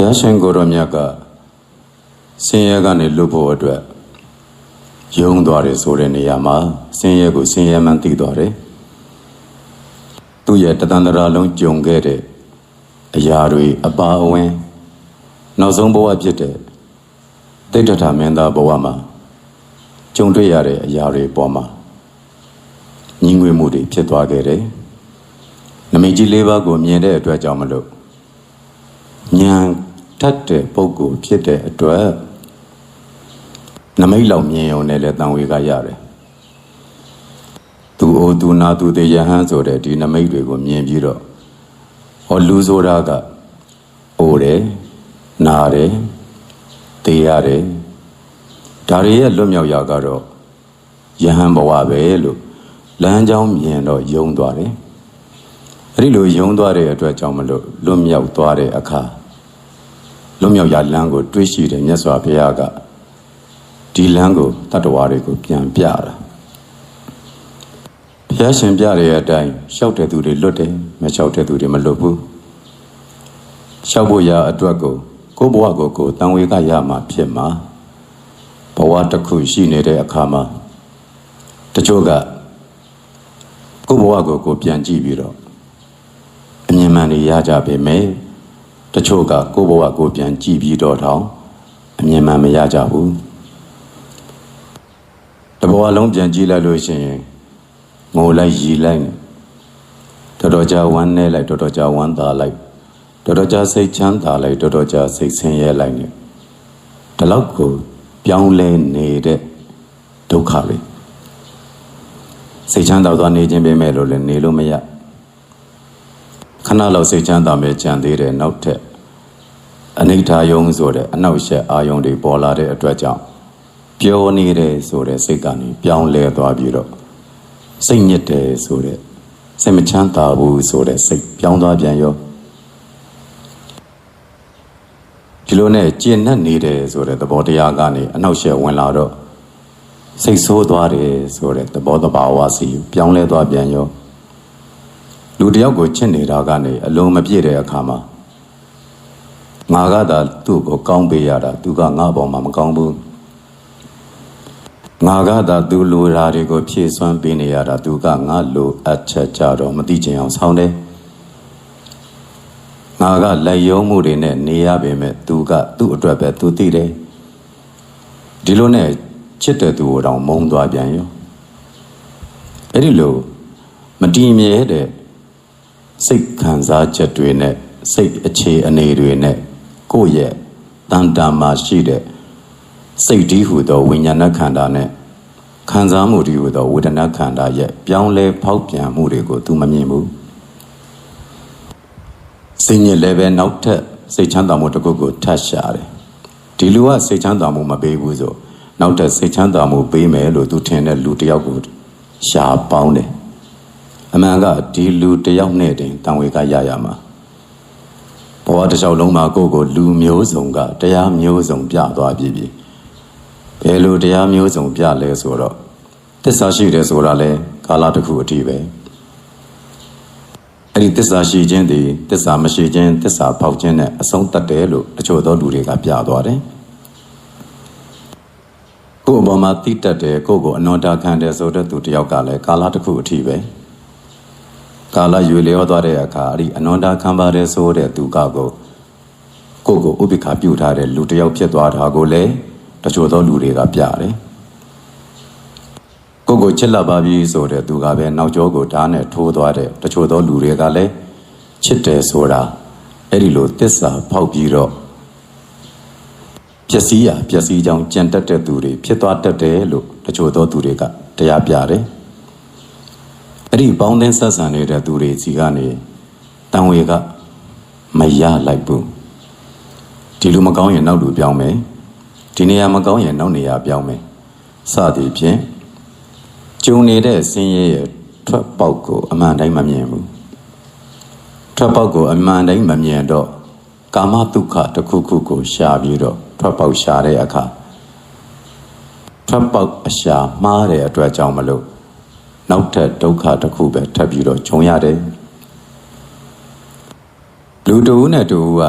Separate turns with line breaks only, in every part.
ဘုရားရှင်ကိုရောမြတ်ကဆင်းရဲကနေလွတ်ဖို့အတွက်ယုံသွားတယ်ဆိုတဲ့နေရာမှာဆင်းရဲကိုဆင်းရဲမှန်သိသွားတယ်သူ့ရဲ့တသန္တရာလုံးကြုံခဲ့တဲ့အရာတွေအပါအဝင်နောက်ဆုံးဘဝဖြစ်တဲ့တိဋ္ဌထာမင်းသားဘဝမှာကြုံတွေ့ရတဲ့အရာတွေပေါ်မှာညီငွေမှုတွေဖြစ်သွားခဲ့တယ်နမိတ်ကြီးလေးပါးကိုမြင်တဲ့အတွက်ကြောင့်မလို့ဉာဏ် ထက်တဲ့ပုဂ္ဂိုလ်ဖြစ်တဲ့အတွက်နမိတ်လောက်မြင်ုံနဲ့လည်းတန်ဝေကရတယ်သူအိုသူနာသူတေယဟန်ဆိုတဲ့ဒီနမိတ်တွေကိုမြင်ပြီးတော့ဟောလူဆိုတာကအိုတယ်နာတယ်တေးရတယ်ဒါတွေရဲ့လွတ်မြောက်ရာကတော့ယဟန်ဘဝပဲလို့လမ်းကြောင်းမြင်တော့ယုံသွားတယ်အဲ့ဒီလိုယုံသွားတဲ့အတွက်ကြောင့်မလို့လွတ်မြောက်သွားတဲ့အခါ လွတ်မြောက်ရာလမ်းကိုတွေးရှိတယ်မြတ်စွာဘုရားကဒီလမ်းကိုတတ္တဝါတွေကိုပြန်ပြတာဘုရားရှင်ပြတဲ့အတိုင်းရှောက်တဲ့သူတွေလွတ်တယ်မရှောက်တဲ့သူတွေမလွတ်ဘူးရှောက်ဖို့ရာအတွက်ကိုကိုယ့်ဘဝကိုကိုယ်တန်ဝေကရမှာဖြစ်မှာဘဝတစ်ခုရှိနေတဲ့အခါမှာတချို့ကကိုယ့်ဘဝကိုကိုယ်ပြန်ကြည့်ပြီးတော့အမြင်မှန်တွေရကြပေမယ့် တချို့ကကိုယ့်ဘဝကိုယ်ပြန်ကြည့်ပြီးတော့တောင်အမြင်မှန်မရကြဘူးတဘဝလုံးပြန်ကြည့်လိုက်လို့ရှိရင်ငိုလိုက်ရီလိုက်တော်တော်ကြာဝမ်းနေလိုက်တော်တော်ကြာဝမ်းသာလိုက်တော်တော်ကြာစိတ်ချမ်းသာလိုက်တော်တော်ကြာစိတ်ဆင်းရဲလိုက်နေဒီလောက်ကိုပြောင်းလဲနေတဲ့ဒုက္ခလေးစိတ်ချမ်းသာသွားနေခြင်းပဲမဲ့လို့လည်းနေလို့မရ ခဏလောက်စိတ်ချမ်းသာမဲ့ကြံသေးတယ်နောက်ထပ်အနိဋ္ဌာယုံဆိုတဲ့အနောက်ရှက်အာယုံတွေပေါ်လာတဲ့အတွက်ကြောင့်ပျော်နေတယ်ဆိုတဲ့စိတ်ကနေပြောင်းလဲသွားပြီးတော့စိတ်ညစ်တယ်ဆိုတဲ့စိတ်မချမ်းသာဘူးဆိုတဲ့စိတ်ပြောင်းသွားပြန်ရောဒီလိုနဲ့ကျင့်နဲ့နေတယ်ဆိုတဲ့သဘောတရားကနေအနောက်ရှက်ဝင်လာတော့စိတ်ဆိုးသွားတယ်ဆိုတဲ့သဘောတဘာဝစီပြောင်းလဲသွားပြန်ရော လူတယောက်ကိုချစ်နေတာကနေအလုံးမပြည့်တဲ့အခါမှာငါကသာသူ့ကိုကောင်းပေးရတာသူကငါ့ဘောမှာမကောင်းဘူးငါကသာသူလိုရာတွေကိုဖြည့်စွမ်းပေးနေရတာသူကငါလိုအပ်ချက်ကြတော့မသိချင်အောင်ဆောင်းတယ်ငါကလက်ယုံမှုတွေနဲ့နေရပေမဲ့သူကသူ့အတွက်ပဲသူသိတယ်ဒီလိုနဲ့ချစ်တဲ့သူကိုတောင်မုန်းသွားပြန်ရောအဲ့ဒီလိုမတည်မြဲတဲ့ စိတ်ခံစားချက်တွေနဲ့စိတ်အခြေအနေတွေနဲ့ကိုယ့်ရဲ့တန်တာမှာရှိတဲ့စိတ်ဒီဟုသောဝိညာဏခန္ဓာနဲ့ခံစားမှုဒီဟုသောဝေဒနာခန္ဓာရဲ့ပြောင်းလဲဖောက်ပြန်မှုတွေကို तू မမြင်ဘူးစိတ်ညစ်လည်းပဲနောက်ထပ်စိတ်ချမ်းသာမှုတစ်ခုကိုထပ်ရှာတယ်ဒီလူကစိတ်ချမ်းသာမှုမပေးဘူးဆိုနောက်ထပ်စိတ်ချမ်းသာမှုပေးမယ်လို့ तू ထင်တဲ့လူတစ်ယောက်ကိုရှာပေါင်းတယ် အမှန်ကဒီလူတစ်ယောက်နဲ့တင်တံဝေကရရမှာဘဝတစ်လျှောက်လုံးမှာကိုယ့်ကိုလူမျိုးစုံကတရားမျိုးစုံပြသွားပြီပြီဘယ်လိုတရားမျိုးစုံပြလဲဆိုတော့တစ္ဆာရှိတယ်ဆိုတာလဲကာလတစ်ခုအထိပဲအဲ့ဒီတစ္ဆာရှိခြင်းဒီတစ္ဆာမရှိခြင်းတစ္ဆာဖောက်ခြင်းနဲ့အဆုံးတတ်တယ်လို့တချို့သောလူတွေကပြသွားတယ်ကိုယ့်အပေါ်မှာတိတက်တယ်ကိုယ့်ကိုအနောတာခံတယ်ဆိုတဲ့သူတယောက်ကလည်းကာလတစ်ခုအထိပဲ ကာလရွေလျောသွားတဲ့အခါအဲ့ဒီအနောတာခံပါတယ်ဆိုတဲ့သူကကိုကိုယ့်ကိုဥပိ္ပခပြုထားတဲ့လူတယောက်ဖြစ်သွားတာကိုလည်းတချို့သောလူတွေကပြတယ်ကိုကိုချစ်လက်ပါပြီဆိုတဲ့သူကပဲနောက်ကျောကိုဓာတ်နဲ့ထိုးသွားတဲ့တချို့သောလူတွေကလည်းချစ်တယ်ဆိုတာအဲ့ဒီလိုတစ္ဆာဖောက်ပြီးတော့ပျက်စီးရပျက်စီးကြောင်းကြံတက်တဲ့သူတွေဖြစ်သွားတတ်တယ်လို့တချို့သောသူတွေကတရားပြတယ် အဲ့ဒီပေါင်းသင်းဆက်ဆံနေတဲ့သူတွေစီကနေတန်ဝေကမရလိုက်ဘူးဒီလူမကောင်းရင်နောက်လူပြောင်းမယ်ဒီနေရာမကောင်းရင်နောက်နေရာပြောင်းမယ်စသည်ဖြင့်ကျုံနေတဲ့ဆင်းရဲရဲ့ထွက်ပေါက်ကိုအမှန်တိုင်းမမြင်ဘူးထွက်ပေါက်ကိုအမှန်တိုင်းမမြင်တော့ကာမဒုက္ခတစ်ခုခုကိုရှာပြီးတော့ထွက်ပေါက်ရှာတဲ့အခါထွက်ပေါက်အရှာမှားတဲ့အတွက်ကြောင့်မလို့ နောက်ထပ်ဒုက္ခတစ်ခုပဲထပ်ပြီးတော့ဂျုံရတယ်လူတူနဲ့တူက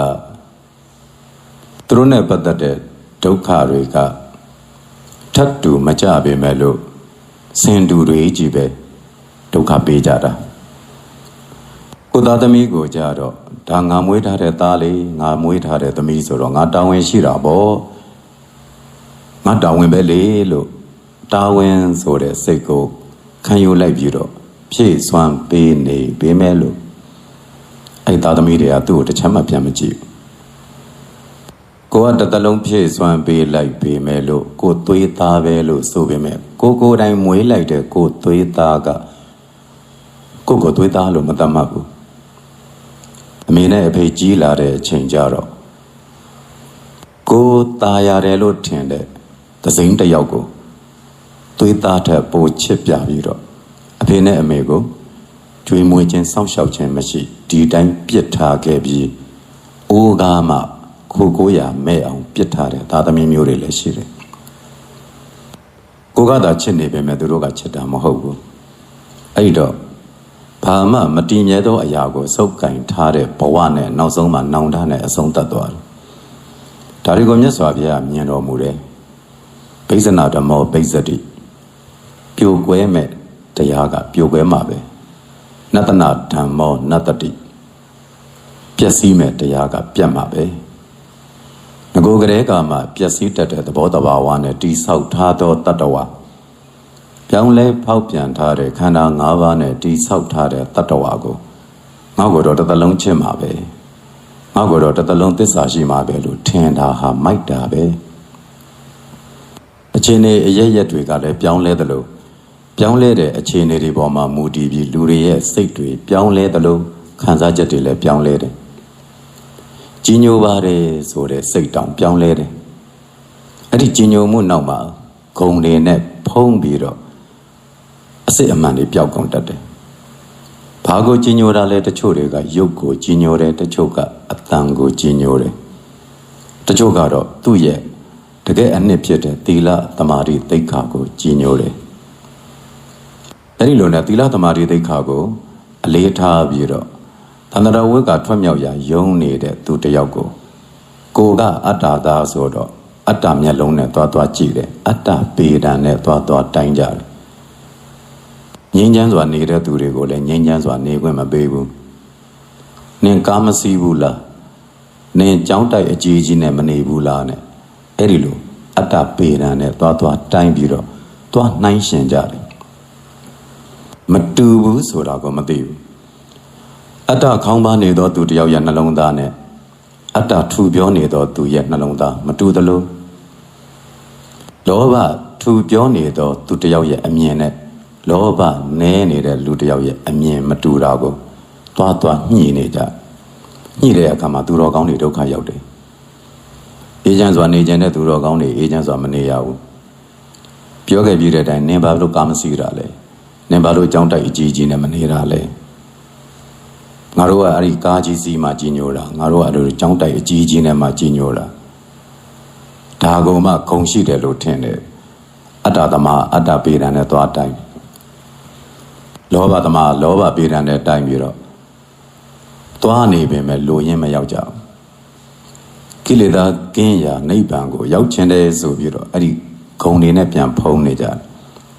သူတို့နဲ့ပတ်သက်တဲ့ဒုက္ခတွေကထပ်တူမကြပေမဲ့လို့စင်တူတွေကြီးပဲဒုက္ခပေးကြတာကိုသားသမီးကိုကြတော့ဒါငါမွေးထားတဲ့သားလေးငါမွေးထားတဲ့သမီးဆိုတော့ငါတာဝန်ရှိတာပေါ့ငါတာဝန်ပဲလေလို့တာဝန်ဆိုတဲ့စိတ်ကို ခံယူလိုက်ပြီးတော့ဖြည့်စွမ်းပေးနေပေးမဲ့လို့အဲ့သားသမီးတွေကသူ့ကိုတစ်ချက်မှပြန်မကြည့်ဘူးကိုကတစ်သလုံးဖြည့်စွမ်းပေးလိုက်ပေမဲ့လို့ကိုသွေးသားပဲလို့ဆိုပေမဲ့ကိုကိုယ်တိုင်မွေးလိုက်တဲ့ကိုသွေးသားကကိုကိုသွေးသားလို့မသတ်မှတ်ဘူးအမေနဲ့အဖေကြီးလာတဲ့အချိန်ကြတော့ကိုตายရတယ်လို့ထင်တဲ့သစိမ်းတစ်ယောက်ကို သွေးသားထက်ပိုချစ်ပြပြီးတော့အဖေနဲ့အမေကိုကျွေးမွေးခြင်းစောင့်ရှောက်ခြင်းမရှိဒီတိုင်းပြစ်ထားခဲ့ပြီးအိုးကားမှခိုကိုးရမဲ့အောင်ပြစ်ထားတဲ့သားသမီးမျိုးတွေလည်းရှိတယ်ကိုကသာချစ်နေပေမဲ့သူတို့ကချစ်တာမဟုတ်ဘူးအဲ့တော့ဘာမှမတည်မြဲသောအရာကိုစုပ်ကင်ထားတဲ့ဘဝနဲ့နောက်ဆုံးမှနောင်တနဲ့အဆုံးသတ်သွားတယ်ဒါတွေကိုမြတ်စွာဘုရားမြင်တော်မူတယ်ဘိဇနာဓမ္မောဘိဇတိ ပြိုကွဲမဲ့တရားကပြိုကွဲမှာပဲနတနာဓမ္မောနတတိပျက်စီးမဲ့တရားကပြတ်မှာပဲငကိုကလေးကမှပျက်စီးတတ်တဲ့သဘောတဘာဝနဲ့တိဆောက်ထားသောတတ္တဝါပြောင်းလဲဖောက်ပြန်ထားတဲ့ခန္ဓာ၅ပါးနဲ့တိဆောက်ထားတဲ့တတ္တဝါကိုငေါ့ကိုတော့တစ်သလုံးချစ်မှာပဲငေါ့ကိုတော့တစ်သလုံးသစ္စာရှိမှာပဲလို့ထင်တာဟာမိုက်တာပဲအခြေအနေအရရက်တွေကလည်းပြောင်းလဲသလို ပြောင်းလဲတဲ့အခြေအနေတွေပေါ်မှာမူတည်ပြီးလူတွေရဲ့စိတ်တွေပြောင်းလဲသလိုခံစားချက်တွေလည်းပြောင်းလဲတယ်ကြီးညိုပါတယ်ဆိုတဲ့စိတ်တောင်ပြောင်းလဲတယ်အဲ့ဒီကြီးညိုမှုနောက်မှာဂုံတွေနဲ့ဖုံးပြီးတော့အစစ်အမှန်တွေပျောက်ကုန်တတ်တယ်ဘာကိုကြီးညိုတာလဲတချို့တွေကရုပ်ကိုကြီးညိုတယ်တချို့ကအတန်ကိုကြီးညိုတယ်တချို့ကတော့သူ့ရဲ့တကယ်အနှစ်ဖြစ်တဲ့သီလသမာဓိသိက္ခာကိုကြီးညိုတယ် အဲ့ဒီလိုနဲ့သီလသမာဓိသိက္ခာကိုအလေးထားပြီးတော့သန္တရဝိကထွက်မြောက်ရာယုံနေတဲ့သူတယောက်ကိုကိုကအတ္တသားဆိုတော့အတ္တမျက်လုံးနဲ့သွားသွားကြည့်တယ်အတ္တပေဒံနဲ့သွားသွားတိုင်းကြတယ်ငြိမ်းချမ်းစွာနေတဲ့သူတွေကိုလည်းငြိမ်းချမ်းစွာနေခွင့်မပေးဘူးနင်ကားမစီးဘူးလားနင်ကြောင်းတိုက်အကြီးကြီးနဲ့မနေဘူးလားနဲ့အဲ့ဒီလိုအတ္တပေဒံနဲ့သွားသွားတိုင်းပြီးတော့သွားနှိုင်းရှင်ကြတယ် မတူဘူးဆိုတာကိုမသိဘူးအတ္တခေါင်းပါနေသောသူတယောက်ရဲ့နှလုံးသားနဲ့အတ္တထူပြောနေသောသူရဲ့နှလုံးသားမတူသလိုလောဘထူပြောနေသောသူတယောက်ရဲ့အမြင်နဲ့လောဘနဲနေတဲ့လူတယောက်ရဲ့အမြင်မတူတာကိုသွားသွားညှိနေကြညှိတဲ့အခါမှာသူတော်ကောင်းတွေဒုက္ခရောက်တယ်အေဂျင့်စွာနေကြတဲ့သူတော်ကောင်းတွေအေဂျင့်စွာမနေရဘူးပြောခဲ့ပြီးတဲ့အတိုင်းနင်ဘာလို့ကာမစီတာလဲ နင်ဘာလို့အကြောင်းတိုက်အကြီးကြီးနဲ့မနေတာလဲငါတို့ကအဲ့ဒီကားကြီးစီးမှကြီးညိုတာငါတို့ကအဲ့လိုကြောင်းတိုက်အကြီးကြီးနဲ့မှကြီးညိုတာဒါကုံမှဂုံရှိတယ်လို့ထင်တယ်အတ္တသမားအတ္တပေဒံနဲ့သွားတိုင်းလောဘသမားလောဘပေဒံနဲ့တိုင်းပြီးတော့သွားနေပင်မဲ့လိုရင်းမရောက်ကြဘူးကိလေသာကင်းရာနိဗ္ဗာန်ကိုရောက်ချင်တယ်ဆိုပြီးတော့အဲ့ဒီဂုံတွေနဲ့ပြန်ဖုံးနေကြတယ်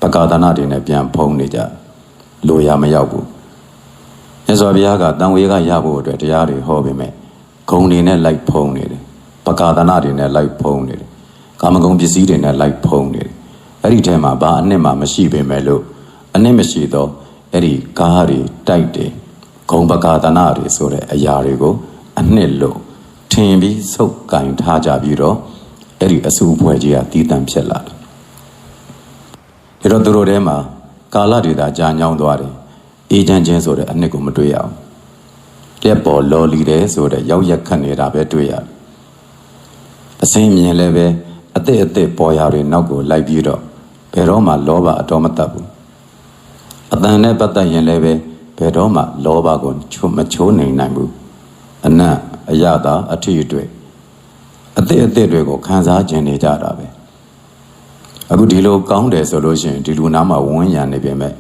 ပကာဒနာတွေနဲ့ပြန်ဖုံးနေကြလိုရမရောက်ဘူးမြတ်စွာဘုရားကတန်ဝေကရဖို့အတွက်တရားတွေဟောပေမဲ့ဂုံတွေနဲ့လိုက်ဖုံးနေတယ်ပကာဒနာတွေနဲ့လိုက်ဖုံးနေတယ်ကာမဂုဏ်ပစ္စည်းတွေနဲ့လိုက်ဖုံးနေတယ်အဲ့ဒီထဲမှာဘာအနှစ်မှမရှိပေမဲ့လို့အနှစ်မရှိတော့အဲ့ဒီကားတွေတိုက်တယ်ဂုံပကာဒနာတွေဆိုတဲ့အရာတွေကိုအနှစ်လို့ထင်ပြီးစုပ်ကင်ထားကြပြီးတော့အဲ့ဒီအဆူဖွဲ့ကြီးကတည်တံဖြစ်လာတယ် ဒါတော့သူတို့ထဲမှာကာလတွေသာကြာညောင်းသွားတယ်အေးချမ်းခြင်းဆိုတဲ့အနှစ်ကိုမတွေ့ရအောင်လက်ပေါ်လော်လီတယ်ဆိုတဲ့ရောက်ရက်ခတ်နေတာပဲတွေ့ရတယ်အစင်းမြင်လည်းပဲအသက်အသက်ပေါ်ရာတွေနောက်ကိုလိုက်ပြီးတော့ဘယ်တော့မှလောဘအတော်မတတ်ဘူးအတန်နဲ့ပတ်သက်ရင်လည်းပဲဘယ်တော့မှလောဘကိုချိုးမချိုးနိုင်နိုင်ဘူးအနတ်အရသာအထီအတွေ့အသက်အသက်တွေကိုခံစားကျင်နေကြတာပဲ အခုဒီလိုကောင်းတယ်ဆိုလို့ရှိရင်ဒီလူနာမှာဝန်းရံနေပြင်မဲ့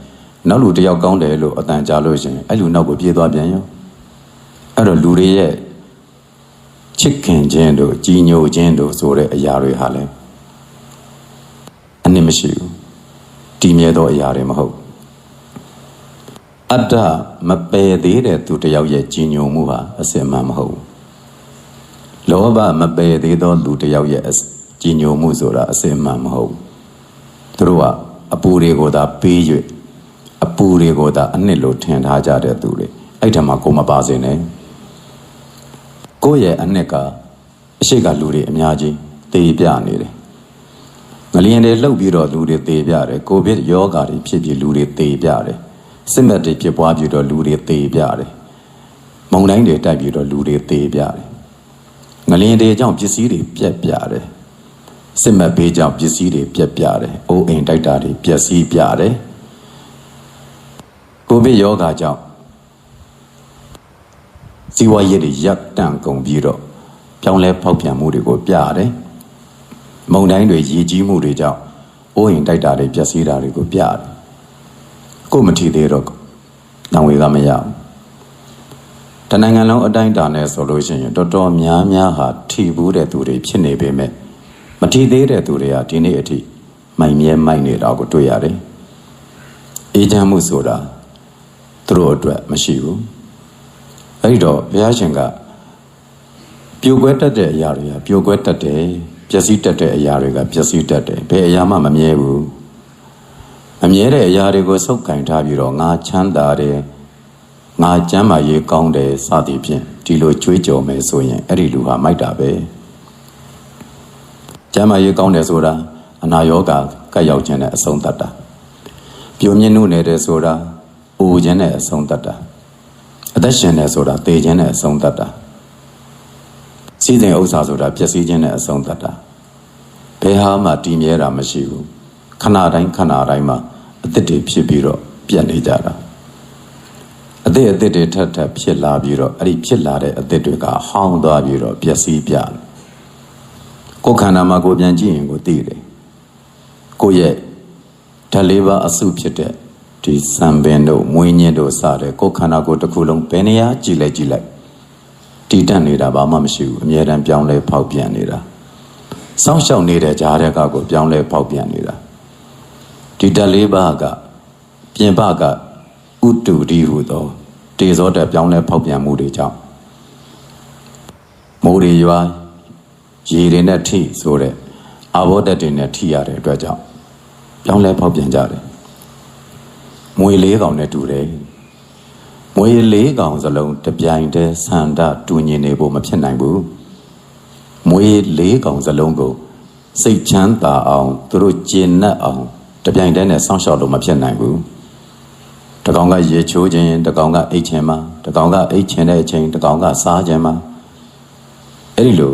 နောက်လူတယောက်ကောင်းတယ်လို့အတန်ကြားလို့ရှိရင်အဲ့လူနောက်ကိုပြေးသွားပြန်ရောအဲ့တော့လူတွေရဲ့ချစ်ခင်ခြင်းတို့ကြီးညိုခြင်းတို့ဆိုတဲ့အရာတွေဟာလည်းအနစ်မရှိဘူးတည်မြဲသောအရာတွေမဟုတ်အတ္တမပယ်သေးတဲ့သူတစ်ယောက်ရဲ့ကြီးညိုမှုဟာအစင်မှန်မဟုတ်ဘူးလောဘမပယ်သေးသောလူတစ်ယောက်ရဲ့ကြီးညိုမှုဆိုတာအစင်မှန်မဟုတ်ဘူး သူတို့ကအပူတွေကိုသာပေး၍အပူတွေကိုသာအနှစ်လိုထင်ထားကြတဲ့သူတွေအဲ့ထက်မှကိုမပါစေနဲ့ကိုယ့်ရဲ့အနှစ်ကအရှိကလူတွေအများကြီးတေပြနေတယ်ငလျင်တွေလှုပ်ပြီးတော့လူတွေတေပြတယ်ကိုဗစ်ယောဂါတွေဖြစ်ပြီးလူတွေတေပြတယ်စစ်မက်တွေဖြစ်ပွားပြီးတော့လူတွေတေပြတယ်မုံတိုင်းတွေတိုက်ပြီးတော့လူတွေတေပြတယ်ငလျင်တွေကြောင့်ပစ္စည်းတွေပြက်ပြတယ် စစ်မက်ဘေးကြောင့်ပစ္စည်းတွေပြက်ပြတယ်အိုးအိမ်တိုက်တာတွေပျက်စီးပြတယ်ကိုဗစ်ယောဂါကြောင့်စီဝါရည်တွေရပ်တန့်ကုန်ပြီးတော့ပြောင်းလဲဖောက်ပြန်မှုတွေကိုပြရတယ်။မုံတိုင်းတွေရည်ကြီးမှုတွေကြောင့်အိုးရင်တိုက်တာတွေပျက်စီးတာတွေကိုပြရတယ်။ကိုယ်မထီသေးတော့တံဝေကမရဘူး။တနိုင်ငံလုံးအတိုင်းအတာနဲ့ဆိုလို့ရှိရင်တော်တော်များများဟာထီဘူးတဲ့သူတွေဖြစ်နေပေမဲ့ မထီသေးတဲ့သူတွေကဒီနေ့အထိမိုင်မြဲမိုက်နေတာကိုတွေ့ရတယ်။အေးချမ်းမှုဆိုတာသူတို့အတွက်မရှိဘူး။အဲ့ဒီတော့ဘုရားရှင်ကပြိုကွဲတတ်တဲ့အရာတွေကပြိုကွဲတတ်တယ်ပျက်စီးတတ်တဲ့အရာတွေကပျက်စီးတတ်တယ်ဘယ်အရာမှမမြဲဘူးမမြဲတဲ့အရာတွေကိုစုပ်ကင်ထားပြီးတော့ငါချမ်းသာတယ်ငါကျမ်းမာရေးကောင်းတယ်စသည်ဖြင့်ဒီလိုကြွေးကြော်မယ်ဆိုရင်အဲ့ဒီလူဟာမိုက်တာပဲ ကျမ်းမာရေးကောင်းတယ်ဆိုတာအနာရောဂါကပ်ရောက်ခြင်းနဲ့အဆုံးသတ်တာပြိုမြင့်နှုတ်နေတယ်ဆိုတာအိုခြင်းနဲ့အဆုံးသတ်တာအသက်ရှင်တယ်ဆိုတာသေခြင်းနဲ့အဆုံးသတ်တာစီးတဲ့ဥစ္စာဆိုတာပျက်စီးခြင်းနဲ့အဆုံးသတ်တာဘယ်ဟာမှတည်မြဲတာမရှိဘူးခဏတိုင်းခဏတိုင်းမှာအသစ်တွေဖြစ်ပြီးတော့ပြတ်နေကြတာအသစ်အသစ်တွေထပ်ထပ်ဖြစ်လာပြီးတော့အဲ့ဒီဖြစ်လာတဲ့အသစ်တွေကဟောင်းသွားပြီးတော့ပျက်စီးပြတယ် ကိုယ်ခန္ဓာမှာကိုယ်ပြန်ကြည့်ရင်ကိုသိတယ်ကိုယ့်ရဲ့ဓာတ်လေးပါအစုဖြစ်တဲ့ဒီစံပင်တို့မွေးညင်းတို့စတဲ့ကိုယ်ခန္ဓာကိုယ်တစ်ခုလုံးဘယ်နေရာကြည့်လိုက်ကြည့်လိုက်တည်တတ်နေတာဘာမှမရှိဘူးအမြဲတမ်းပြောင်းလဲဖောက်ပြန်နေတာစောင့်ရှောက်နေတဲ့ကြားတဲ့ကကိုပြောင်းလဲဖောက်ပြန်နေတာဒီဓာတ်လေးပါးကပြင်ပကဥတုဒီဟုသောတေဇောတက်ပြောင်းလဲဖောက်ပြန်မှုတွေကြောင့်မိုးတွေရွာ ရေတွေနဲ့ထိဆိုတဲ့အာဘောဓာတ်တွေနဲ့ထိရတဲ့အတွက်ကြောင့်ပြောင်းလဲဖောက်ပြန်ကြတယ်မွေလေးကောင်နဲ့တူတယ်မွေလေးကောင်စလုံးတပြိုင်တည်းဆန္ဒတူညီနေဖို့မဖြစ်နိုင်ဘူးမွေလေးကောင်စလုံးကိုစိတ်ချမ်းသာအောင်သူတို့ကျင့်납အောင်တပြိုင်တည်းနဲ့စောင့်ရှောက်လို့မဖြစ်နိုင်ဘူးတကောင်ကရေချိုးခြင်းတကောင်ကအိတ်ချင်မှာတကောင်ကအိတ်ချင်တဲ့အချိန်တကောင်ကစားခြင်းမှာအဲ့ဒီလို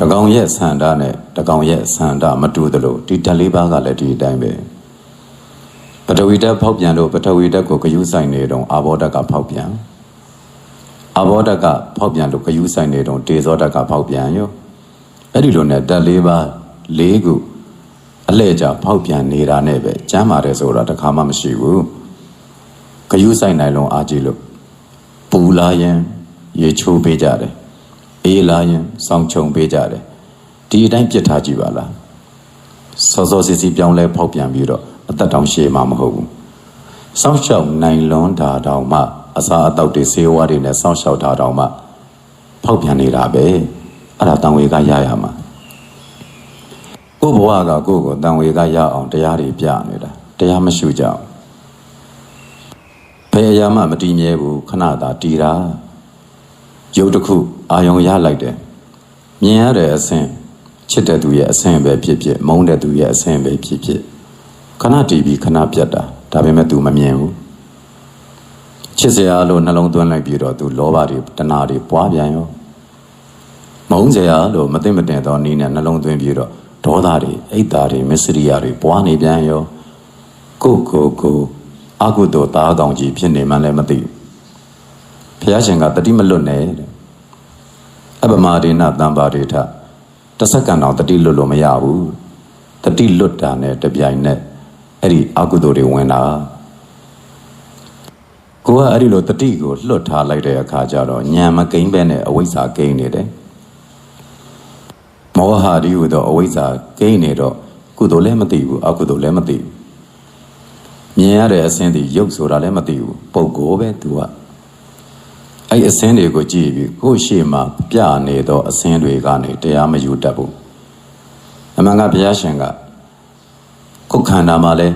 တကောင်ရဲ့ဆန္ဒနဲ့တကောင်ရဲ့ဆန္ဒမတူသလိုဒီဓာတ်လေးပါးကလည်းဒီအတိုင်းပဲပထဝီဓာတ်ဖောက်ပြန်လို့ပထဝီဓာတ်ကိုဂယုဆိုင်နေတော့အာဘောဓာတ်ကဖောက်ပြန်အာဘောဓာတ်ကဖောက်ပြန်လို့ဂယုဆိုင်နေတော့တေဇောဓာတ်ကဖောက်ပြန်ရောအဲ့ဒီလိုနဲ့ဓာတ်လေးပါးလေးခုအလဲကြဖောက်ပြန်နေတာနဲ့ပဲကျမ်းပါတယ်ဆိုတာတခါမှမရှိဘူးဂယုဆိုင်နိုင်လုံးအားကြီးလို့ပူလာရင်ရေချိုးပေးကြတယ် အေးလာရင်စောင်းချုံပေးကြတယ်ဒီအတိုင်းပြစ်ထားကြည့်ပါလားစောစောစီစီပြောင်းလဲဖောက်ပြန်ပြီးတော့အသက်တောင်ရှည်မှာမဟုတ်ဘူးစောင်းရှောက်နိုင်လွန်းတာတောင်မှအစာအသောက်တွေဆေးဝါးတွေနဲ့စောင်းရှောက်တာတောင်မှဖောက်ပြန်နေတာပဲအဲ့ဒါတန်ဝေကရရမှာကို့ဘဝကကိုယ့်ကိုတန်ဝေကရအောင်တရားတွေပြနေတာတရားမရှိကြအောင်ဘယ်အရာမှမတည်မြဲဘူးခဏသာတည်တာရုပ်တစ်ခု အာယုံရလိုက်တယ်မြင်ရတဲ့အဆင့်ချစ်တဲ့သူရဲ့အဆင့်ပဲဖြစ်ဖြစ်မုန်းတဲ့သူရဲ့အဆင့်ပဲဖြစ်ဖြစ်ခဏတည်ပြီးခဏပြတ်တာဒါပေမဲ့ तू မမြင်ဘူးချစ်စရာလို့နှလုံးသွင်းလိုက်ပြီးတော့ तू လောဘတွေတဏှာတွေပွားပြန်ရောမုန်းစရာလို့မသိမတင်သောနည်းနဲ့နှလုံးသွင်းပြီးတော့ဒေါသတွေအိတ်သားတွေမစ္စရိယာတွေပွားနေပြန်ရောကိုကိုကိုအကုသိုလ်သားကောင်ကြီးဖြစ်နေမှလည်းမသိဘူးဘုရားရှင်ကတတိမလွတ်နဲ့တဲ့ အပမဒေနတံပါဒေထတစက္ကန့်တော့တတိလွတ်လို့မရဘူးတတိလွတ်တာနဲ့တပြိုင်နက်အဲ့ဒီအကုသိုလ်တွေဝင်တာကိုကိုကအဲ့ဒီလိုတတိကိုလွတ်ထားလိုက်တဲ့အခါကျတော့ညံမကိန်းပဲနဲ့အဝိဇ္ဇာကိန်းနေတယ်မောဟဒီဟူသောအဝိဇ္ဇာကိန်းနေတော့ကုသိုလ်လည်းမသိဘူးအကုသိုလ်လည်းမသိဘူးမြင်ရတဲ့အစင်းဒီရုပ်ဆိုတာလည်းမသိဘူးပုံကိုပဲသူက အဲ့အစင်းတွေကိုကြည့်ပြီးကိုယ့်ရှေ့မှာပြနေသောအစင်းတွေကနေတရားမယူတတ်ဘူးအမှန်ကဘုရားရှင်ကကိုယ်ခန္ဓာမှာလည်း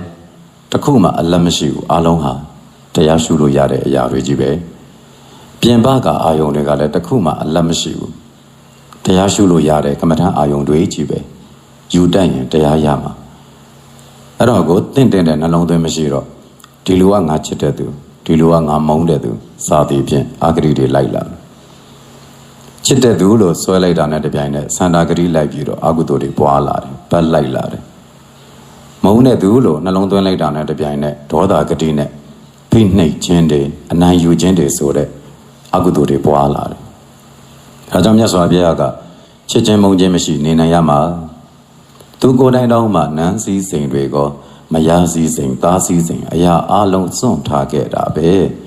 တစ်ခုမှအလတ်မရှိဘူးအလုံးဟာတရားရှုလို့ရတဲ့အရာတွေကြီးပဲပြင်ပကအာယုံတွေကလည်းတစ်ခုမှအလတ်မရှိဘူးတရားရှုလို့ရတဲ့ကမ္မထအာယုံတွေကြီးပဲယူတတ်ရင်တရားရမှာအဲ့တော့ကိုတင့်တင့်တဲ့နှလုံးသွင်းမရှိတော့ဒီလူကငါချစ်တဲ့သူဒီလူကငါမုန်းတဲ့သူ စာသည်ဖြင့်အာဂရိတွေလိုက်လာချစ်တဲ့သူလို့ဆွဲလိုက်တာနဲ့တပြိုင်နက်စန္ဒာဂရိလိုက်ပြီးတော့အာဟုတုတွေပွားလာတယ်ပတ်လိုက်လာတယ်မုန်းတဲ့သူလို့နှလုံးသွင်းလိုက်တာနဲ့တပြိုင်နက်ဒေါသဂတိနဲ့ဖိနှိပ်ခြင်းတွေအနိုင်ယူခြင်းတွေဆိုတဲ့အကုသိုလ်တွေပွားလာတယ်။ဒါကြောင့်မြတ်စွာဘုရားကချစ်ခြင်းမုန်းခြင်းမရှိနေနိုင်ရမှာသူကိုယ်တိုင်တောင်းမှနန်းစည်းစိမ်တွေကိုမယားစည်းစိမ်သားစည်းစိမ်အရာအလုံးစွန့်ထားခဲ့တာပဲ။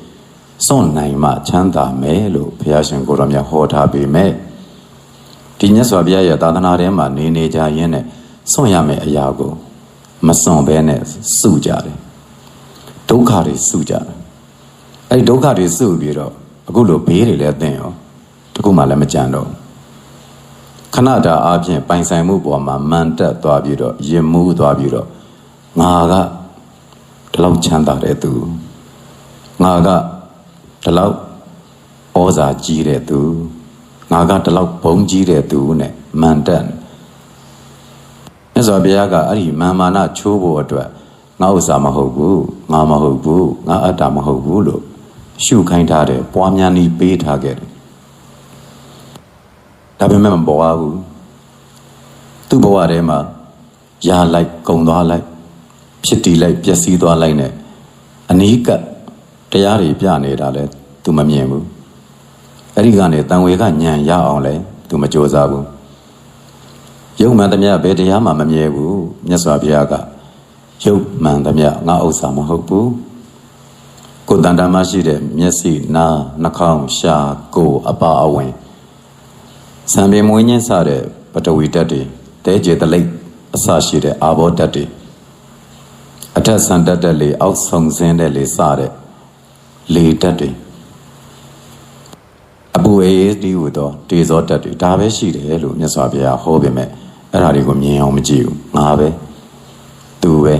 စွန့်နိုင်မှချမ်းသာမယ်လို့ဘုရားရှင်ကိုယ်တော်မြတ်ဟောထားပေမဲ့ဒီမြတ်စွာဘုရားရဲ့သာသနာထဲမှာနေနေကြရင်းနဲ့စွန့်ရမယ့်အရာကိုမစွန့်ဘဲနဲ့စုကြတယ်ဒုက္ခတွေစုကြတယ်အဲ့ဒီဒုက္ခတွေစုပြီးတော့အခုလိုဘေးတွေလည်းသိရောတခုမှလည်းမကြံတော့ခဏတာအားဖြင့်ပိုင်ဆိုင်မှုပေါ်မှာမန်တက်သွားပြီးတော့ရင်မူးသွားပြီးတော့ငါကဒီလောက်ချမ်းသာတဲ့သူငါက ဒီလောက်ဩဇာကြီးတဲ့သူငါကဒီလောက်ဘုံကြီးတဲ့သူနဲ့မန်တက်မြတ်စွာဘုရားကအဲ့ဒီမာမာနချိုးဖို့အတွက်ငါဥစ္စာမဟုတ်ဘူးငါမဟုတ်ဘူးငါအတ္တမဟုတ်ဘူးလို့ရှုခိုင်းထားတယ်ပွားများနီးပေးထားခဲ့တယ်ဒါပေမဲ့မပေါ်ပါဘူးသူ့ဘဝထဲမှာရလိုက်ကုံသွားလိုက်ဖြစ်တည်လိုက်ပျက်စီးသွားလိုက်နဲ့အနီးကပ် တရားတွေပြနေတာလဲသူမမြင်ဘူးအဲ့ဒီကနေတန်ဝေကညံရအောင်လဲသူမကြိုးစားဘူးယုံမှန်သမျှဘယ်တရားမှမမြဲဘူးမြတ်စွာဘုရားကယုတ်မှန်သမျှငါဥစ္စာမဟုတ်ဘူးကိုယ်တန်တမ်းရှိတဲ့မျက်စိနားနှာခေါင်းရှားကိုယ်အပါအဝင်စံပင်မွေးညင်းစတဲ့ပတဝီတက်တွေတဲကျေတလိပ်အစရှိတဲ့အာဘောတက်တွေအထက်ဆန်တက်တဲ့လေအောက်ဆုံးစင်းတဲ့လေစတဲ့ လေတက်တွေအပူအေးတီးဟူသောတေဇောတက်တွေဒါပဲရှိတယ်လို့မြတ်စွာဘုရားဟောပေမဲ့အဲ့ဒါတွေကိုမြင်အောင်မကြည့်ဘူးငါပဲသူပဲ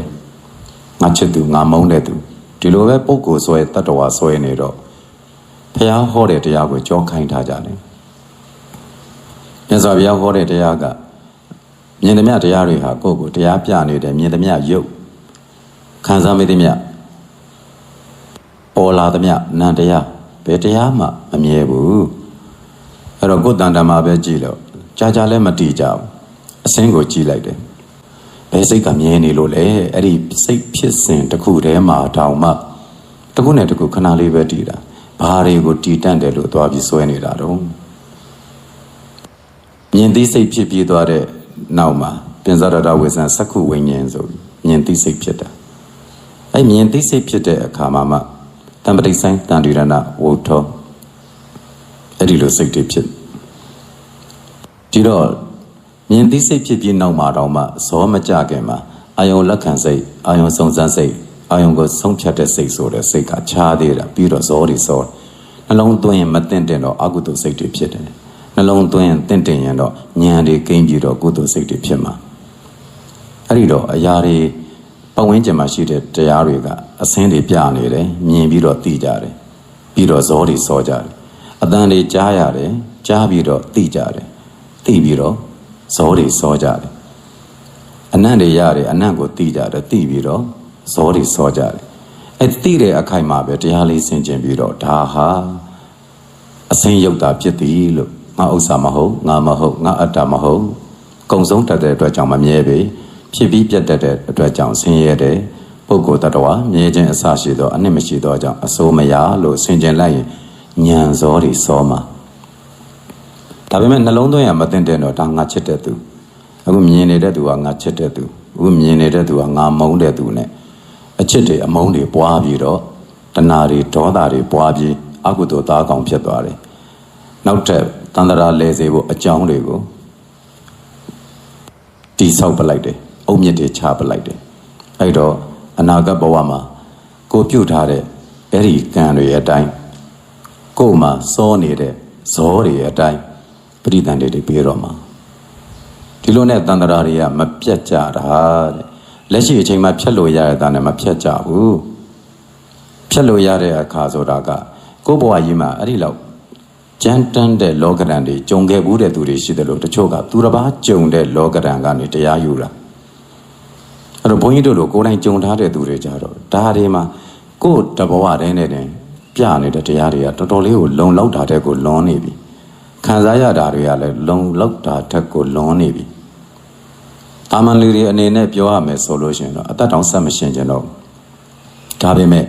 ငါချစ်သူငါမုန်းတဲ့သူဒီလိုပဲပုံကိုဆွဲတတ္တဝါဆွဲနေတော့ဘုရားဟောတဲ့တရားကိုကြောခိုင်းထားကြတယ်မြတ်စွာဘုရားဟောတဲ့တရားကမြင်သမျှတရားတွေဟာကိုယ့်ကိုတရားပြနေတယ်မြင်သမျှယုတ်ခံစားမိသမျှ ပေါ်လာသမျှနံတရားဘယ်တရားမှမမြဲဘူးအဲ့တော့ကိုယ်တန်တမှာပဲကြည့်လို့ကြာကြာလည်းမတည်ကြဘူးအစင်းကိုကြည့်လိုက်တယ်ဘယ်စိတ်ကမြဲနေလို့လဲအဲ့ဒီစိတ်ဖြစ်စဉ်တစ်ခုတည်းမှာတောင်မှတစ်ခုနဲ့တစ်ခုခဏလေးပဲတည်တာဘာတွေကိုတည်တန့်တယ်လို့သွားပြီးစွဲနေတာတော့မြင်သိစိတ်ဖြစ်ပြီးသွားတဲ့နောက်မှာပြင်ဇရတဝေဆံစက္ခုဝိညာဉ်ဆိုမြင်သိစိတ်ဖြစ်တာအဲ့မြင်သိစိတ်ဖြစ်တဲ့အခါမှာမှ တံပတိဆိုင်တန်ဒီရဏဝုထောအဲ့ဒီလိုစိတ်တွေဖြစ်ဒီတော့မြင်သိစိတ်ဖြစ်ပြီးနောက်မှာတော့မှဇောမကြခင်မှာအာယုံလက်ခံစိတ်အာယုံစုံစမ်းစိတ်အာယုံကိုဆုံးဖြတ်တဲ့စိတ်ဆိုတဲ့စိတ်ကခြားသေးတာပြီးတော့ဇောတွေဇောနှလုံးသွင်းရင်မတင့်တင်တော့အကုသိုလ်စိတ်တွေဖြစ်တယ်နှလုံးသွင်းရင်တင့်တင်ရင်တော့ဉာဏ်တွေကိန်းပြီးတော့ကုသိုလ်စိတ်တွေဖြစ်မှာအဲ့ဒီတော့အရာတွေ ပဝင်းကျင်မှာရှိတဲ့တရားတွေကအစင်းတွေပြနေတယ်မြင်ပြီးတော့သိကြတယ်ပြီးတော့ဇောတွေစောကြတယ်အတန်တွေကြားရတယ်ကြားပြီးတော့သိကြတယ်သိပြီးတော့ဇောတွေစောကြတယ်အနံ့တွေရတယ်အနံ့ကိုသိကြတယ်သိပြီးတော့ဇောတွေစောကြတယ်အဲသိတဲ့အခိုက်မှာပဲတရားလေးဆင်ခြင်ပြီးတော့ဒါဟာအစင်းရုပ်တာဖြစ်သည်လို့ငါဥစ္စာမဟုတ်ငါမဟုတ်ငါအတ္တမဟုတ်ကုံဆုံးတတ်တဲ့အတွက်ကြောင့်မမြဲပေ ဖြစ်ပြီးပြတ်တတ်တဲ့အတွက်ကြောင့်ဆင်းရဲတဲ့ပုဂ္ဂိုလ်တ attva မြဲခြင်းအစရှိသောအနှစ်မရှိသောကြောင့်အစိုးမရလို့ဆင်ခြင်လိုက်ရင်ဉာဏ်ဇောတွေစောမှာဒါပေမဲ့နှလုံးသွင်းရမသိတဲ့တော့ဒါငါချစ်တဲ့သူအခုမြင်နေတဲ့သူကငါချစ်တဲ့သူအခုမြင်နေတဲ့သူကငါမုန်းတဲ့သူ ਨੇ အချစ်တွေအမုန်းတွေပွားပြီးတော့တဏှာတွေဒေါသတွေပွားပြီးအကုသိုလ်သားကောင်ဖြစ်သွားတယ်နောက်ထပ်တန္တရာလဲစေဖို့အကြောင်းတွေကိုတိဆောက်ပလိုက်တယ် အုတ်မြစ်တွေချပလိုက်တယ်အဲ့တော့အနာဂတ်ဘဝမှာကိုပြုတ်ထားတဲ့အဲ့ဒီကံတွေအတိုင်းကိုယ်မှာစောနေတဲ့ဇောတွေအတိုင်းပရိသန်တွေတွေပြီးတော့မှာဒီလိုနဲ့တန်တရာတွေကမပြတ်ကြတာတဲ့လက်ရှိအချိန်မှာဖြတ်လို့ရတဲ့တန်နဲ့မဖြတ်ကြဘူးဖြတ်လို့ရတဲ့အခါဆိုတာကကိုယ့်ဘဝကြီးမှာအဲ့ဒီလောက်ကြမ်းတမ်းတဲ့လောကရန်တွေကြုံခဲ့ဘူးတဲ့သူတွေရှိတယ်လို့တချို့ကသူတစ်ပါးကြုံတဲ့လောကရန်ကနေတရားယူတာ အဲ့တော့ဘုန်းကြီးတို့လိုကိုယ်တိုင်ကြုံထားတဲ့သူတွေကြတော့ဒါတွေမှာကိုယ့်တဘဝတည်းနဲ့တင်ပြနေတဲ့တရားတွေကတော်တော်လေးကိုလုံလောက်တာတဲ့ကိုလွန်နေပြီခံစားရတာတွေကလည်းလုံလောက်တာတဲ့ကိုလွန်နေပြီတာမန်လူတွေအနေနဲ့ပြောရမယ်ဆိုလို့ရှိရင်တော့အသက်တောင်ဆက်မရှင်ကြတော့ဒါပေမဲ့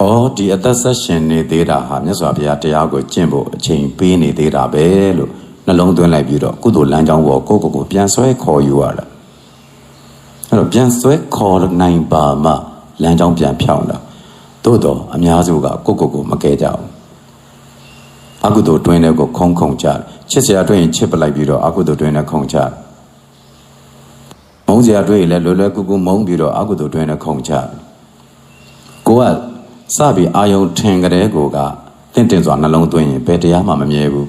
အော်ဒီအသက်ဆက်ရှင်နေသေးတာဟာမြတ်စွာဘုရားတရားကိုကျင့်ဖို့အချိန်ပေးနေသေးတာပဲလို့နှလုံးသွင်းလိုက်ပြီးတော့ကုသိုလ်လမ်းကြောင်းပေါ်ကိုယ့်ကိုယ်ကိုပြန်ဆွဲခေါ်ယူရတာ အဲ့တော့ပြန်ဆွဲခေါ်နိုင်ပါမှလမ်းကြောင်းပြန်ဖြောင်းတာသို့တော့အများစုကကိုယ့်ကိုယ်ကိုမကဲကြဘူးအကုသိုလ်တွင်းတဲ့ကိုခုံခုံကြတယ်ချစ်စရာတွင်းရင်ချစ်ပလိုက်ပြီးတော့အကုသိုလ်တွင်းနဲ့ခုံကြတယ်မုန်းစရာတွေ့ရင်လည်းလွယ်လွယ်ကူကူမုန်းပြီးတော့အကုသိုလ်တွင်းနဲ့ခုံချတယ်ကိုကစပြီးအာယုံထင်ကြတဲ့ကိုကတင့်တင့်စွာနှလုံးသွင်းရင်ဘယ်တရားမှမမြဲဘူး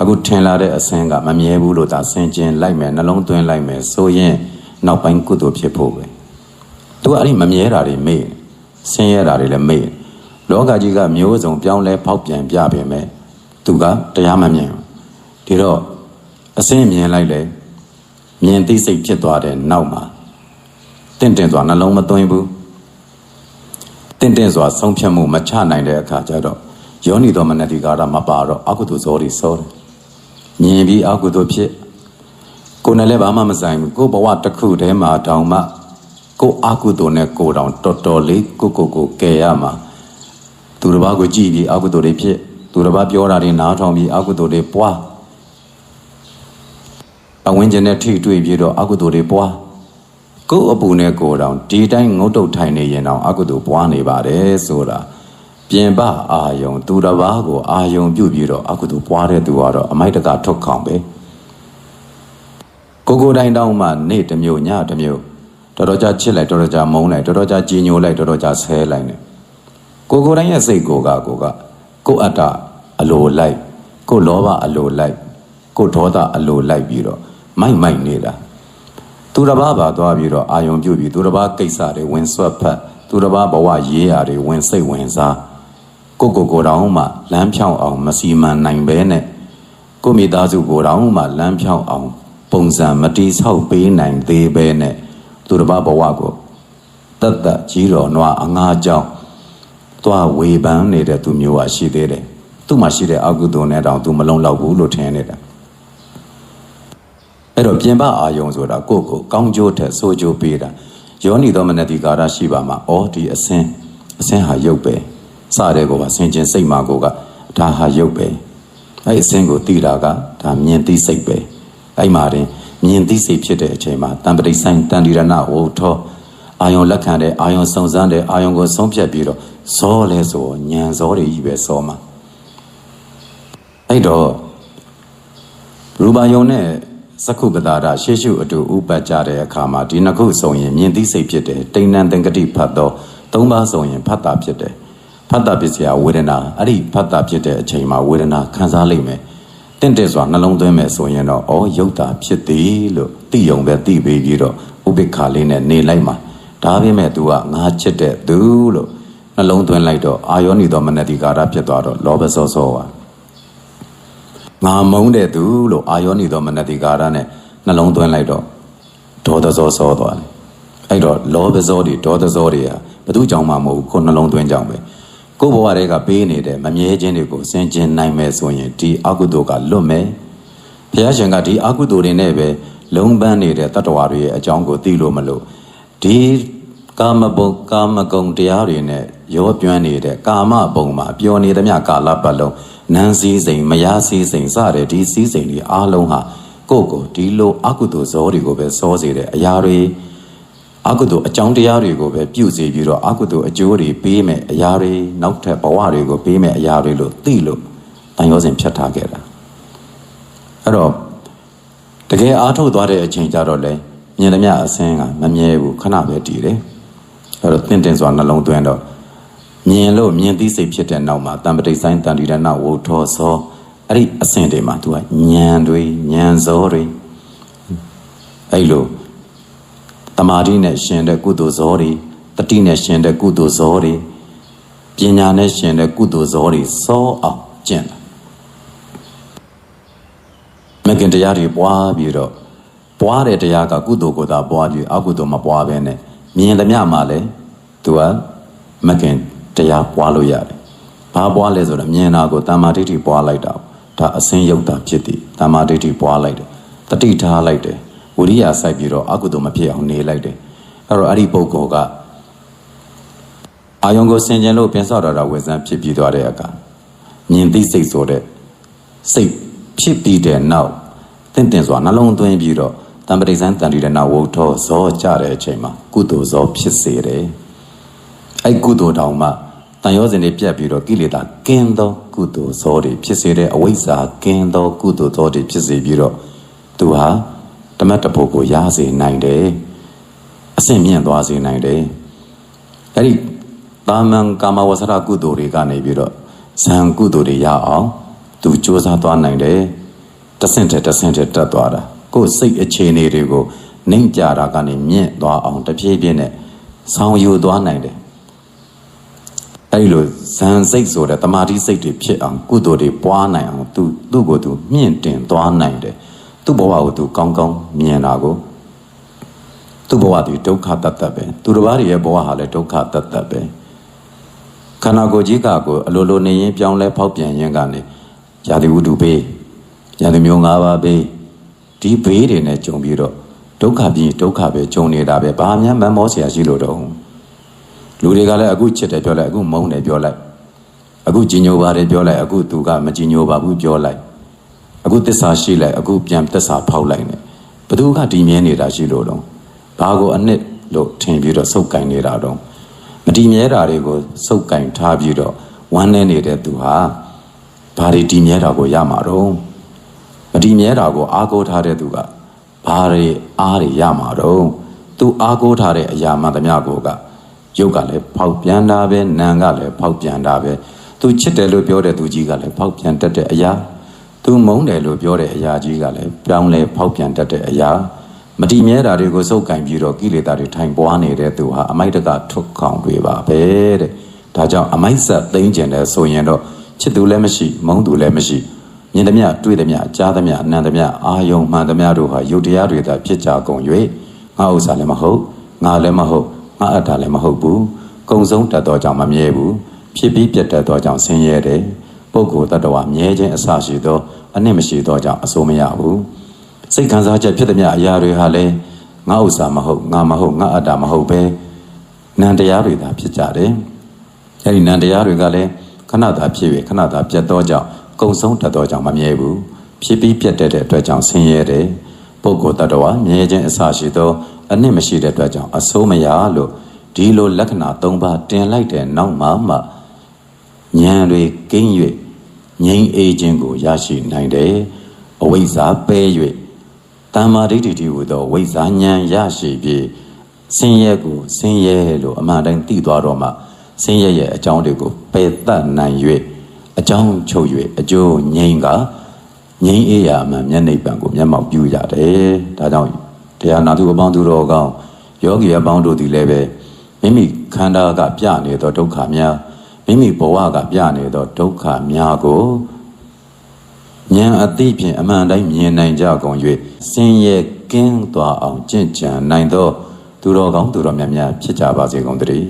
အခုထင်လာတဲ့အစင်းကမမြဲဘူးလို့သာဆင်ကျင်လိုက်မယ်နှလုံးသွင်းလိုက်မယ်ဆိုရင် နောက်ပိုင်းကုသိုလ်ဖြစ်ဖို့ပဲသူကအဲ့ဒီမမြဲတာတွေမေ့ဆင်းရဲတာတွေလည်းမေ့လောကကြီးကမျိုးစုံပြောင်းလဲဖောက်ပြန်ပြပေမဲ့သူကတရားမမြင်ဘူးဒီတော့အစင်းမြင်လိုက်လေမြင်သိစိတ်ဖြစ်သွားတဲ့နောက်မှာတင့်တင်စွာနှလုံးမသွင်းဘူးတင့်တင်စွာဆုံးဖြတ်မှုမချနိုင်တဲ့အခါကျတော့ယောနီတော်မနတိကာရမပါတော့အကုသိုလ်ဇောတွေစောတယ်မြင်ပြီးအကုသိုလ်ဖြစ် ကိုယ်နဲ့လည်းဘာမှမဆိုင်ဘူးကိုယ်ဘဝတစ်ခုတည်းမှာတောင်မှကိုယ်အကုသိုလ်နဲ့ကိုယ်တောင်တော်တော်လေးကိုကိုကိုကယ်ရမှာသူတစ်ပါးကိုကြည့်ပြီးအကုသိုလ်တွေဖြစ်သူတစ်ပါးပြောတာတွေနားထောင်ပြီးအကုသိုလ်တွေပွားအဝင်းကျင်နဲ့ထိတွေ့ပြီးတော့အကုသိုလ်တွေပွားကိုယ်အပူနဲ့ကိုယ်တောင်ဒီတိုင်းငုတ်တုတ်ထိုင်နေရင်တောင်အကုသိုလ်ပွားနေပါတယ်ဆိုတာပြင်ပအာယုံ သူတစ်ပါးကိုအာယုံပြုတ်ပြီးတော့အကုသိုလ်ပွားတဲ့သူကတော့အမိုက်တကထုတ်ခေါင်ပဲ ကိုကိုတိုင်းတောင်မှနေ့တစ်မျိုးညတစ်မျိုးတော်တော်ကြာချစ်လိုက်တော်တော်ကြာမုန်းလိုက်တော်တော်ကြာကြည်ညိုလိုက်တော်တော်ကြာဆဲလိုက်နေကိုကိုတိုင်းရဲ့စိတ်ကိုကကိုကကိုအတ္တအလိုလိုက်ကိုလောဘအလိုလိုက်ကိုဒေါသအလိုလိုက်ပြီးတော့မိုက်မိုက်နေတာသူတစ်ပါးပါသွားပြီးတော့အာယုံပြုတ်ပြီးသူတစ်ပါးကိစ္စတွေဝင်ဆွတ်ဖက်သူတစ်ပါးဘဝရေးရာတွေဝင်စိတ်ဝင်စားကိုကိုကိုတောင်မှလမ်းဖြောင်းအောင်မစီမံနိုင်ပဲနဲ့ကိုမိသားစုကိုတောင်မှလမ်းဖြောင်းအောင် ပုံစံမတိဆောက်ပေးနိုင်သေးပဲနဲ့သူတစ်ပါးဘဝကိုတတ်တတ်ကြီးတော်နွားအငါးကြောင်းသွားဝေဖန်နေတဲ့သူမျိုးကရှိသေးတယ်သူ့မှာရှိတဲ့အကုသိုလ်နဲ့တောင်သူမလုံလောက်ဘူးလို့ထင်နေတာအဲ့တော့ပြင်ပအာယုံဆိုတာကိုယ့်ကိုကောင်းကျိုးထက်ဆိုးကျိုးပေးတာယောနီတော်မနတိကာရရှိပါမှာအော်ဒီအစင်းအစင်းဟာရုပ်ပဲစတဲ့ကောပါဆင်ကျင်စိတ်မှာကိုကဒါဟာရုပ်ပဲအဲ့အစင်းကိုသိတာကဒါမြင်သိစိတ်ပဲ အဲ့မှာတင်မြင်သိစိတ်ဖြစ်တဲ့အချိန်မှာတံပရိဆိုင်တန်တိရဏဝုထောအာယုံလက်ခံတဲ့အာယုံစုံစမ်းတဲ့အာယုံကိုဆုံးဖြတ်ပြီးတော့ဇောလဲဆိုညံဇောတွေကြီးပဲစောမှာအဲ့တော့ရူပါယုံနဲ့သက္ခုပတာရရှေးရှုအတူဥပတ်ကြတဲ့အခါမှာဒီနှစ်ခုဆိုရင်မြင်သိစိတ်ဖြစ်တယ်တိဏ္ဏသင်္ကတိဖတ်တော့သုံးပါးဆိုရင်ဖတ်တာဖြစ်တယ်ဖတ်တာဖြစ်စရာဝေဒနာအဲ့ဒီဖတ်တာဖြစ်တဲ့အချိန်မှာဝေဒနာခံစားလိမ့်မယ်တ င့်တယ်စွာနှလုံးသွင်းမယ်ဆိုရင်တော့ဩယုတ်တာဖြစ်သည်လို့သိယုံပဲသိပြီးပြီးတော့ဥပိ္ပခာလေးနဲ့နေလိုက်မှာဒါပေမဲ့ तू ကငါချစ်တဲ့သူလို့နှလုံးသွင်းလိုက်တော့အာယောနိသောမနတိကာရဖြစ်သွားတော့လောဘစောစောပါငါမုန်းတဲ့သူလို့အာယောနိသောမနတိကာရနဲ့နှလုံးသွင်းလိုက်တော့ဒေါသစောစောသွားတယ်အဲ့တော့လောဘစောတွေဒေါသစောတွေဟာဘသူကြောင့်မှမဟုတ်ဘူးကိုယ်နှလုံးသွင်းကြောင့်ပဲ ကိုယ်ဘဝတွေကပေးနေတဲ့မမြဲခြင်းတွေကိုစင်ကျင်နိုင်မယ်ဆိုရင်ဒီအကုသိုလ်ကလွတ်မယ်ဘုရားရှင်ကဒီအကုသိုလ်တွေနဲ့ပဲလုံးပန်းနေတဲ့တတ္တဝါတွေရဲ့အကြောင်းကိုသိလို့မလို့ဒီကာမဘုံကာမဂုဏ်တရားတွေနဲ့ရောပြွမ်းနေတဲ့ကာမဘုံမှာပျော်နေသမျှကာလပတ်လုံးနန်းစည်းစိမ်မယားစည်းစိမ်စတဲ့ဒီစည်းစိမ်တွေအားလုံးဟာကိုယ့်ကိုဒီလိုအကုသိုလ်ဇောတွေကိုပဲစောစေတဲ့အရာတွေ အကုသိုလ်အကြောင်းတရားတွေကိုပဲပြုစေပြီးတော့အကုသိုလ်အကျိုးတွေပေးမယ်အရာတွေနောက်ထပ်ဘဝတွေကိုပေးမယ်အရာတွေလို့သိလို့တန်ရောစဉ်ဖြတ်ထားခဲ့တာအဲ့တော့တကယ်အားထုတ်သွားတဲ့အချိန်ကျတော့လေမြင်သမျှအစင်းကမမြဲဘူးခဏပဲတည်တယ်အဲ့တော့တင်းတင်းစွာနှလုံးသွင်းတော့မြင်လို့မြင်သိစိတ်ဖြစ်တဲ့နောက်မှာတံပတိဆိုင်တန်တီရဏဝုထောသောအဲ့ဒီအစင်းတွေမှာ तू ကဉာဏ်တွေဉာဏ်စောတွေအဲ့လို တမာတိနဲ့ရှင်တဲ့ကုသိုလ်ဇောတွေတတိနဲ့ရှင်တဲ့ကုသိုလ်ဇောတွေပညာနဲ့ရှင်တဲ့ကုသိုလ်ဇောတွေစောအောင်ကျင့်တာမကင်တရားတွေပွားပြီးတော့ပွားတဲ့တရားကကုသိုလ်ကိုသာပွားပြီးအကုသိုလ်မပွားဘဲနဲ့မြင်သမျှမှာလဲသူကမကင်တရားပွားလို့ရတယ်။ဘာပွားလဲဆိုတော့မြင်တာကိုတမ္မာဒိဋ္ဌိပွားလိုက်တာ။ဒါအစင်းယုတ်တာဖြစ်သည်တမ္မာဒိဋ္ဌိပွားလိုက်တယ်။တတိထားလိုက်တယ်။ ဝိရိယစိုက်ပြီးတော့အကုသိုလ်မဖြစ်အောင်နေလိုက်တယ်။အဲ့တော့အဲ့ဒီပုဂ္ဂိုလ်ကအာယုံကိုဆင်ခြင်လို့ပြင်ဆောက်တော်တာဝေဇန်ဖြစ်ပြီးသွားတဲ့အခါမြင်သိစိတ်ဆိုတဲ့စိတ်ဖြစ်ပြီးတဲ့နောက်တင့်တယ်စွာနှလုံးသွင်းပြီးတော့တံပတိဇန်တန်တီတဲ့နောက်ဝုထောဇောကြတဲ့အချိန်မှာကုသိုလ်ဇောဖြစ်စေတယ်။အဲ့ကုသိုလ်တောင်မှတန်ရောစင်တွေပြတ်ပြီးတော့ကိလေသာကင်းသောကုသိုလ်ဇောတွေဖြစ်စေတဲ့အဝိဇ္ဇာကင်းသောကုသိုလ်ဇောတွေဖြစ်စေပြီးတော့သူဟာ တမတ်တဖို့ကိုရစေနိုင်တယ်။အဆင့်မြင့်သွားစေနိုင်တယ်။အဲ့ဒီတာမန်ကာမဝဆရကုသိုလ်တွေကနေပြီးတော့ဇံကုသိုလ်တွေရအောင်သူစ조사သွားနိုင်တယ်တဆင့်တဲ့တဆင့်တဲ့တက်သွားတာကိုယ်စိတ်အခြေအနေတွေကိုနှိမ့်ကြတာကနေမြင့်သွားအောင်တဖြည်းဖြည်းနဲ့ဆောင်ယူသွားနိုင်တယ်အဲဒီလိုဇံစိတ်ဆိုတဲ့တမာတိစိတ်တွေဖြစ်အောင်ကုသိုလ်တွေပွားနိုင်အောင်သူသူ့ကိုယ်သူမြင့်တင်သွားနိုင်တယ် သူ့ဘဝကိုသူကောင်းကောင်းမြင်တာကိုသူ့ဘဝသူဒုက္ခတတ်တတ်ပဲသူတစ်ပါးရဲ့ဘဝဟာလည်းဒုက္ခတတ်တတ်ပဲခန္ဓာကိုယ်ကြီးကကိုအလိုလိုနေရင်ပြောင်းလဲဖောက်ပြန်ရင်ကနေရာသီဥတုဘေးရာသီမျိုး၅ပါးဘေးဒီဘေးတွေနဲ့ကြုံပြီးတော့ဒုက္ခပြီးဒုက္ခပဲကြုံနေတာပဲဘာမှမမောเสียရှိလို့တော့လူတွေကလည်းအခုချစ်တယ်ပြောလိုက်အခုမုန်းတယ်ပြောလိုက်အခုကြည်ညိုပါတယ်ပြောလိုက်အခုသူကမကြည်ညိုပါဘူးပြောလိုက် အခုတစ္ဆာရှိလိုက်အခုပြန်တစ္ဆာဖောက်လိုက်နေဘသူကဒီမြဲနေတာရှိလို့တော့ဘာကိုအနှစ်လို့ထင်ပြီးတော့စုပ်ကင်နေတာတော့မတည်မြဲတာတွေကိုစုပ်ကင်ထားပြီးတော့ဝမ်းနေနေတဲ့သူဟာဘာတွေတည်မြဲတာကိုရမှာတော့မတည်မြဲတာကိုအားကိုးထားတဲ့သူကဘာတွေအားတွေရမှာတော့သူအားကိုးထားတဲ့အရာမှန်သမျှကိုကရုပ်ကလည်းဖောက်ပြန်တာပဲနာမ်ကလည်းဖောက်ပြန်တာပဲသူချစ်တယ်လို့ပြောတဲ့သူကြီးကလည်းဖောက်ပြန်တတ်တဲ့အရာ သူမုန်းတယ်လို့ပြောတဲ့အရာကြီးကလည်းပြောင်းလဲဖောက်ပြန်တတ်တဲ့အရာမတည်မြဲတာတွေကိုစုပ်ကင်ပြီးတော့ကိလေသာတွေထိုင်ပွားနေတဲ့သူဟာအမိုက်တကထုတ်ခေါင်တွေပါပဲတဲ့ဒါကြောင့်အမိုက်ဆက်သိမ့်ကျင်တယ်ဆိုရင်တော့ချစ်သူလည်းမရှိမုန်းသူလည်းမရှိမြင်သမျှတွေ့သမျှကြားသမျှအနံသမျှအာယုံမှန်သမျှတို့ဟာယုတ်တရားတွေသာဖြစ်ကြကုန်၍ငါဥစ္စာလည်းမဟုတ်ငါလည်းမဟုတ်ငါအတ္တလည်းမဟုတ်ဘူးကုံဆုံးတတ်သောကြောင့်မမြဲဘူးဖြစ်ပြီးပြတ်တတ်သောကြောင့်ဆင်းရဲတယ် ပုဂ္ဂိုလ်တ attva မြဲခြင်းအစရှိသောအနစ်မရှိသောကြောင့်အစိုးမရဘူးစိတ်ခံစားချက်ဖြစ်သမျှအရာတွေဟာလည်းငါဥစ္စာမဟုတ်ငါမဟုတ်ငါအတ္တမဟုတ်ပဲနံတရားတွေသာဖြစ်ကြတယ်အဲဒီနံတရားတွေကလည်းခဏသာဖြစ်၍ခဏသာပြတ်သောကြောင့်ကုံဆုံးတတ်သောကြောင့်မမြဲဘူးဖြစ်ပြီးပြတ်တဲ့အတွက်ကြောင့်ဆင်းရဲတယ်ပုဂ္ဂိုလ်တ attva မြဲခြင်းအစရှိသောအနစ်မရှိတဲ့အတွက်ကြောင့်အစိုးမရလို့ဒီလိုလက္ခဏာ၃ပါးတင်လိုက်တဲ့နောက်မှာမှဉာဏ်တွေကိန်း၍ ငြိမ်းအေးခြင်းကိုရရှိနိုင်တယ်အဝိဇ္ဇာပဲ၍တမ္မာဒိဋ္ဌိတိဟူသောဝိဇ္ဇာဉာဏ်ရရှိပြီးဆင်းရဲကိုဆင်းရဲလို့အမှန်တိုင်းသိသွားတော့မှဆင်းရဲရဲ့အကြောင်းတွေကိုပယ်တတ်နိုင်၍အကြောင်းချုပ်၍အကျိုးငြိမ်းကငြိမ်းအေးရာမှမျက်နှိပ်ပံကိုမျက်မှောက်ပြုကြတယ်ဒါကြောင့်တရားနာသူအပေါင်းသူတော်ကောင်းယောဂီအပေါင်းတို့သည်လည်းပဲမိမိခန္ဓာကပြနေသောဒုက္ခများ မိမိဘဝကပြနေသောဒုက္ခများကိုဉာဏ်အသိဖြင့်အမှန်တိုင်းမြင်နိုင်ကြကုန်၍စင်ရဲ့ကင်းသွားအောင်ကြင့်ကြံနိုင်သော သူတော်ကောင်းသူတော်မြတ်များဖြစ်ကြပါစေကုန်သတည်း